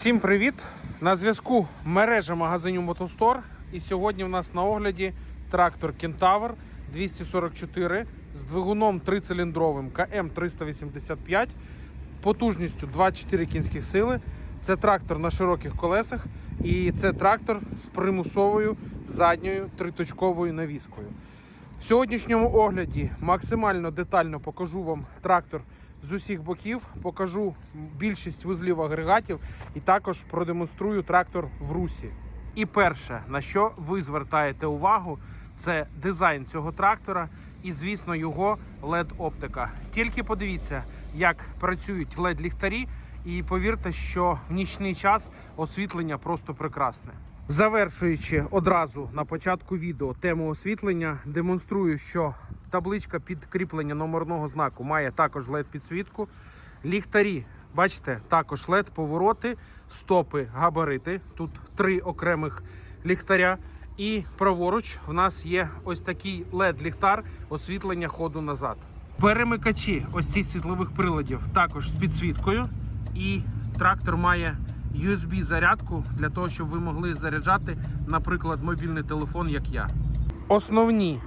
Всім привіт! На зв'язку мережа магазинів Мотостор. І сьогодні в нас на огляді трактор Кентавр 244 з двигуном трициліндровим КМ385, потужністю 24 кінських сили. Це трактор на широких колесах і це трактор з примусовою задньою триточковою навіскою. В сьогоднішньому огляді максимально детально покажу вам трактор з усіх боків, покажу більшість вузлів агрегатів і також продемонструю трактор в русі. І перше, на що ви звертаєте увагу, це дизайн цього трактора і, звісно, його LED-оптика. Тільки подивіться, як працюють LED-ліхтарі, і повірте, що в нічний час освітлення просто прекрасне. Завершуючи одразу на початку відео тему освітлення, демонструю, що табличка підкріплення номерного знаку має також led підсвітку. Ліхтарі, бачите, також led повороти, стопи, габарити. Тут три окремих ліхтаря. І праворуч в нас є ось такий led ліхтар освітлення ходу назад. Перемикачі ось цих світлових приладів також з підсвіткою. І трактор має USB зарядку для того, щоб ви могли заряджати, наприклад, мобільний телефон, як я. Основні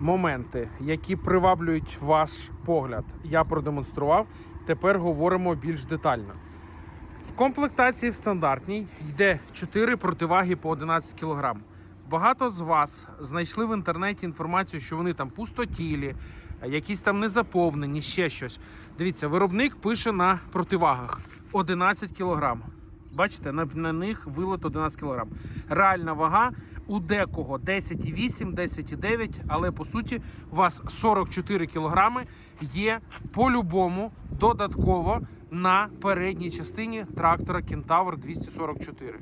моменти, які приваблюють ваш погляд, я продемонстрував. Тепер говоримо більш детально. В комплектації в стандартній йде 4 противаги по 11 кг. Багато з вас знайшли в інтернеті інформацію, що вони там пустотілі, якісь там незаповнені, ще щось. Дивіться, виробник пише на противагах 11 кг. Бачите, на, на них вилет 11 кг. Реальна вага у декого 10,8, 10,9, але по суті у вас 44 кг є по-любому додатково на передній частині трактора Кентавр 244.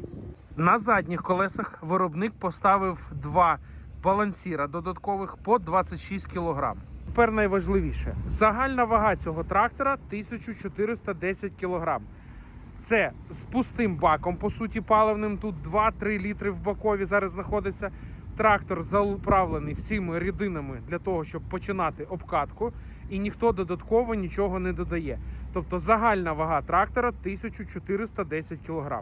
На задніх колесах виробник поставив два балансіра додаткових по 26 кг. Тепер найважливіше. Загальна вага цього трактора 1410 кг. Це з пустим баком, по суті, паливним. Тут 2-3 літри в бакові зараз знаходиться. Трактор заправлений всіми рідинами для того, щоб починати обкатку, і ніхто додатково нічого не додає. Тобто загальна вага трактора 1410 кг.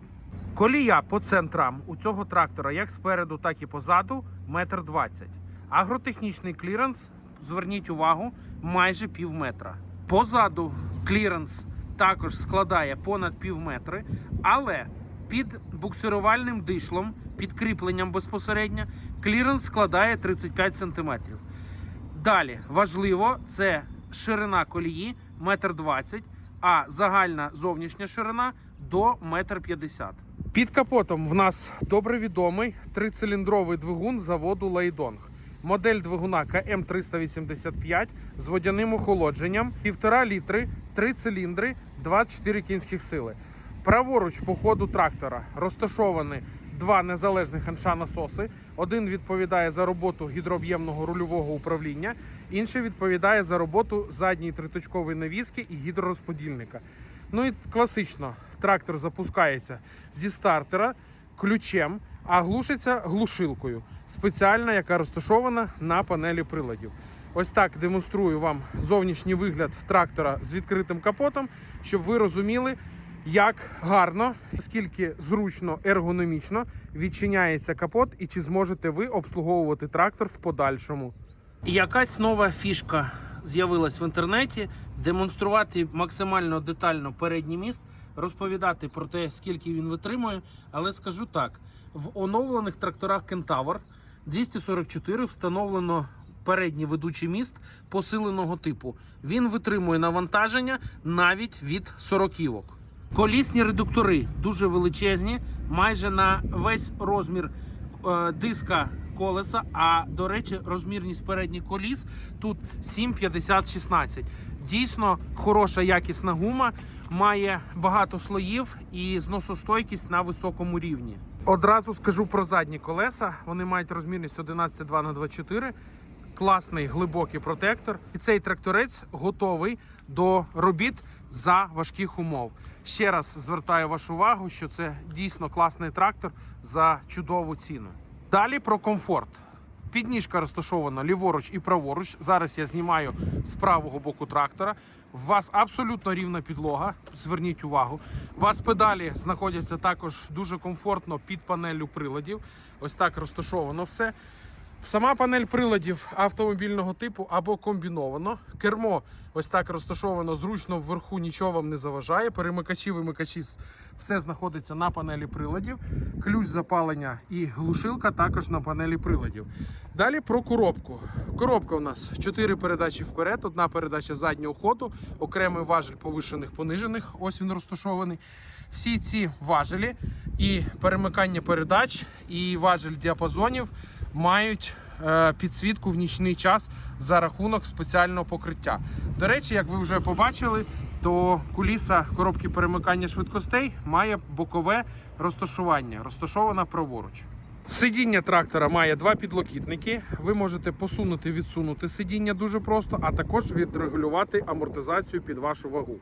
Колія по центрам у цього трактора, як спереду, так і позаду, метр двадцять. Агротехнічний кліренс, зверніть увагу, майже пів метра. Позаду кліренс також складає понад пів метри, але під буксирувальним дишлом, під кріпленням безпосередньо, кліренс складає 35 см. Далі важливо, це ширина колії 1,20 м, а загальна зовнішня ширина до 1,50 м. Під капотом в нас добре відомий трициліндровий двигун заводу Лейдонг. Модель двигуна КМ385 з водяним охолодженням, 1,5 літри, 3 циліндри, 24 кінських сили. Праворуч по ходу трактора розташовані два незалежних анша-насоси. Один відповідає за роботу гідрооб'ємного рульового управління, інший відповідає за роботу задньої триточкової навіски і гідророзподільника. Ну і класично, трактор запускається зі стартера ключем, а глушиться глушилкою, спеціальна, яка розташована на панелі приладів. Ось так демонструю вам зовнішній вигляд трактора з відкритим капотом, щоб ви розуміли, як гарно, скільки зручно, ергономічно відчиняється капот, і чи зможете ви обслуговувати трактор в подальшому. Якась нова фішка з'явилась в інтернеті. Демонструвати максимально детально передній міст, розповідати про те, скільки він витримує. Але скажу так: в оновлених тракторах Кентавр 244 встановлено передній ведучий міст посиленого типу. Він витримує навантаження навіть від 40-ок. Колісні редуктори дуже величезні, майже на весь розмір е, диска колеса. А до речі, розмірність передніх коліс тут 7,50-16. Дійсно хороша якісна гума, має багато слоїв і зносостойкість на високому рівні. Одразу скажу про задні колеса. Вони мають розмірність 11,2 на 24 класний глибокий протектор. І цей тракторець готовий до робіт за важких умов. Ще раз звертаю вашу увагу, що це дійсно класний трактор за чудову ціну. Далі про комфорт. Підніжка розташована ліворуч і праворуч. Зараз я знімаю з правого боку трактора. У вас абсолютно рівна підлога. Зверніть увагу. У вас педалі знаходяться також дуже комфортно під панеллю приладів. Ось так розташовано все. Сама панель приладів автомобільного типу або комбіновано. Кермо ось так розташовано зручно вверху, нічого вам не заважає. Перемикачі, вимикачі, все знаходиться на панелі приладів. Ключ запалення і глушилка також на панелі приладів. Далі про коробку. Коробка у нас 4 передачі вперед, одна передача заднього ходу, окремий важель повишених понижених. Ось він розташований. Всі ці важелі і перемикання передач, і важель діапазонів мають е, підсвітку в нічний час за рахунок спеціального покриття. До речі, як ви вже побачили, то куліса коробки перемикання швидкостей має бокове розташування, розташована праворуч. Сидіння трактора має два підлокітники. Ви можете посунути, відсунути сидіння дуже просто, а також відрегулювати амортизацію під вашу вагу.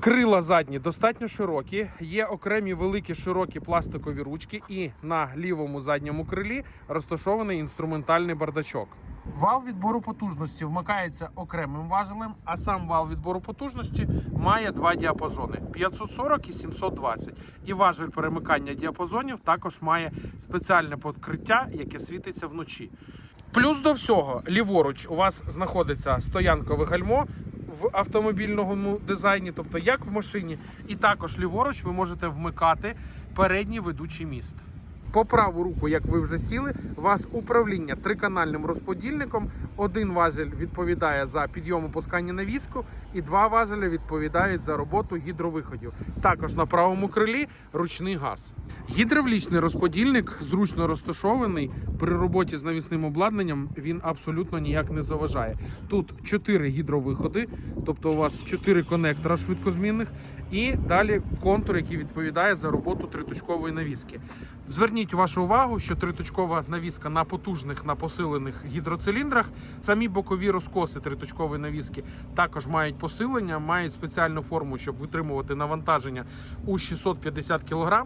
Крила задні достатньо широкі, є окремі великі широкі пластикові ручки, і на лівому задньому крилі розташований інструментальний бардачок. Вал відбору потужності вмикається окремим важелем, а сам вал відбору потужності має два діапазони 540 і 720. І важель перемикання діапазонів також має спеціальне покриття, яке світиться вночі. Плюс до всього, ліворуч у вас знаходиться стоянкове гальмо в автомобільному дизайні, тобто як в машині, і також ліворуч ви можете вмикати передній ведучий міст. По праву руку, як ви вже сіли, у вас управління триканальним розподільником. Один важель відповідає за підйом опускання на візку, і два важелі відповідають за роботу гідровиходів. Також на правому крилі ручний газ. Гідравлічний розподільник зручно розташований. При роботі з навісним обладнанням він абсолютно ніяк не заважає. Тут 4 гідровиходи, тобто у вас 4 конектора швидкозмінних, і далі контур, який відповідає за роботу триточкової навіски. Зверніть вашу увагу, що триточкова навіска на потужних на посилених гідроциліндрах. Самі бокові розкоси триточкової навіски також мають посилення, мають спеціальну форму, щоб витримувати навантаження у 650 кг.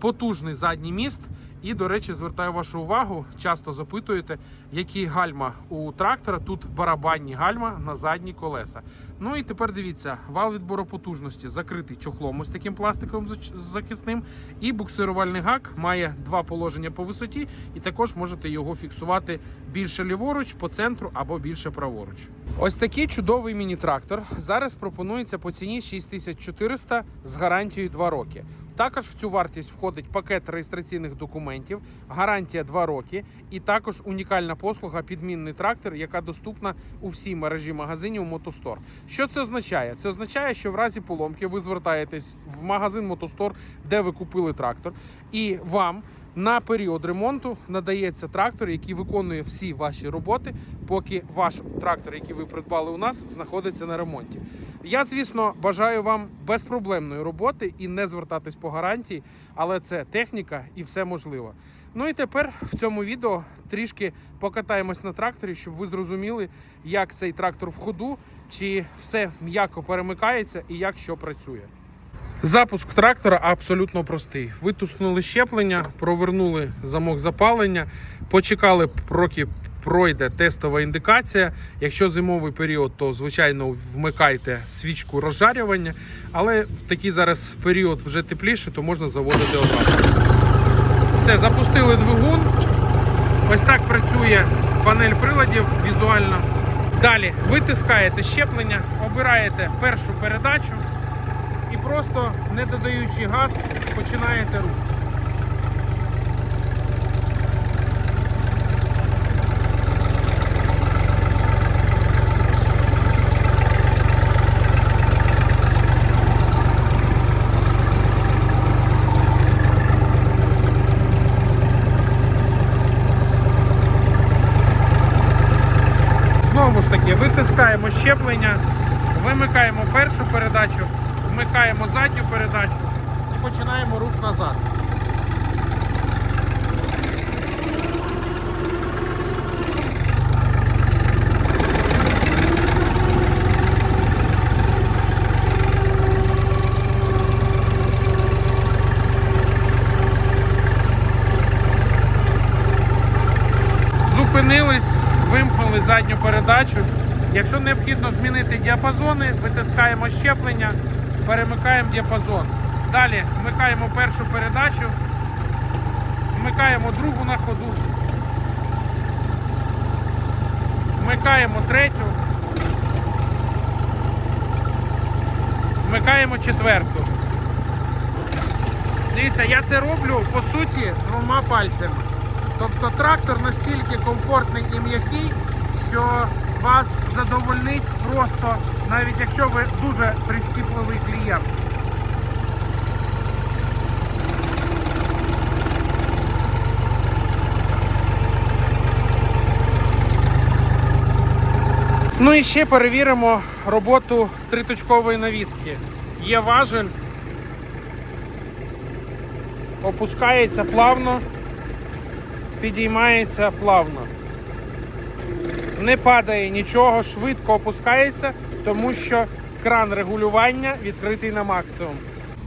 Потужний задній міст. І, до речі, звертаю вашу увагу, часто запитуєте, які гальма у трактора. Тут барабанні гальма на задні колеса. Ну і тепер дивіться, вал відбору потужності закритий чохлом ось таким пластиковим захисним. І буксирувальний гак має два положення по висоті, і також можете його фіксувати більше ліворуч, по центру або більше праворуч. Ось такий чудовий міні-трактор зараз пропонується по ціні 6400 з гарантією 2 роки. Також в цю вартість входить пакет реєстраційних документів, гарантія 2 роки, і також унікальна послуга підмінний трактор, яка доступна у всій мережі магазинів Мотостор. Що це означає? Це означає, що в разі поломки ви звертаєтесь в магазин Мотостор, де ви купили трактор, і вам. На період ремонту надається трактор, який виконує всі ваші роботи, поки ваш трактор, який ви придбали у нас, знаходиться на ремонті. Я, звісно, бажаю вам безпроблемної роботи і не звертатись по гарантії, але це техніка і все можливо. Ну і тепер в цьому відео трішки покатаємось на тракторі, щоб ви зрозуміли, як цей трактор в ходу, чи все м'яко перемикається і як що працює. Запуск трактора абсолютно простий. Витиснули щеплення, провернули замок запалення, почекали, поки пройде тестова індикація. Якщо зимовий період, то звичайно вмикайте свічку розжарювання. Але в такий зараз період вже тепліше, то можна заводити одразу. Все, запустили двигун. Ось так працює панель приладів візуально. Далі витискаєте щеплення, обираєте першу передачу і просто не додаючи газ, починаєте рух. Знову ж таки, витискаємо щеплення, вимикаємо першу передачу, вмикаємо задню передачу і починаємо рух назад. Зупинились, задню передачу. Якщо необхідно змінити діапазони, витискаємо щеплення, перемикаємо діапазон. Далі вмикаємо першу передачу, вмикаємо другу на ходу, вмикаємо третю, вмикаємо четверту. Дивіться, я це роблю по суті двома пальцями. Тобто трактор настільки комфортний і м'який, що вас задовольнить просто, навіть якщо ви дуже прискіпливий клієнт. Ну і ще перевіримо роботу триточкової навіски. Є важель, опускається плавно, підіймається плавно. Не падає нічого, швидко опускається, тому що кран регулювання відкритий на максимум.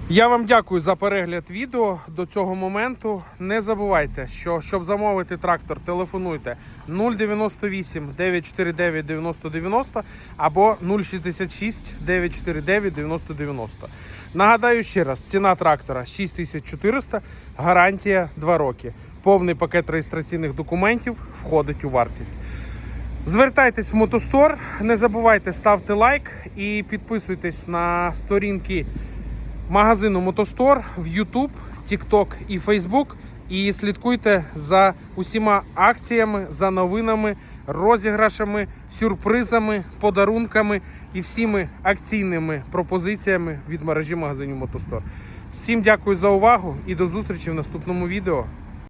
Я вам дякую за перегляд відео до цього моменту. Не забувайте, що щоб замовити трактор, телефонуйте 098 949 9090 або 066 949 9090. Нагадаю ще раз, ціна трактора 6400, гарантія 2 роки. Повний пакет реєстраційних документів входить у вартість. Звертайтесь в Мотостор, не забувайте ставте лайк і підписуйтесь на сторінки магазину Мотостор в YouTube, TikTok і Facebook. І слідкуйте за усіма акціями, за новинами, розіграшами, сюрпризами, подарунками і всіми акційними пропозиціями від мережі магазинів Мотостор. Всім дякую за увагу і до зустрічі в наступному відео.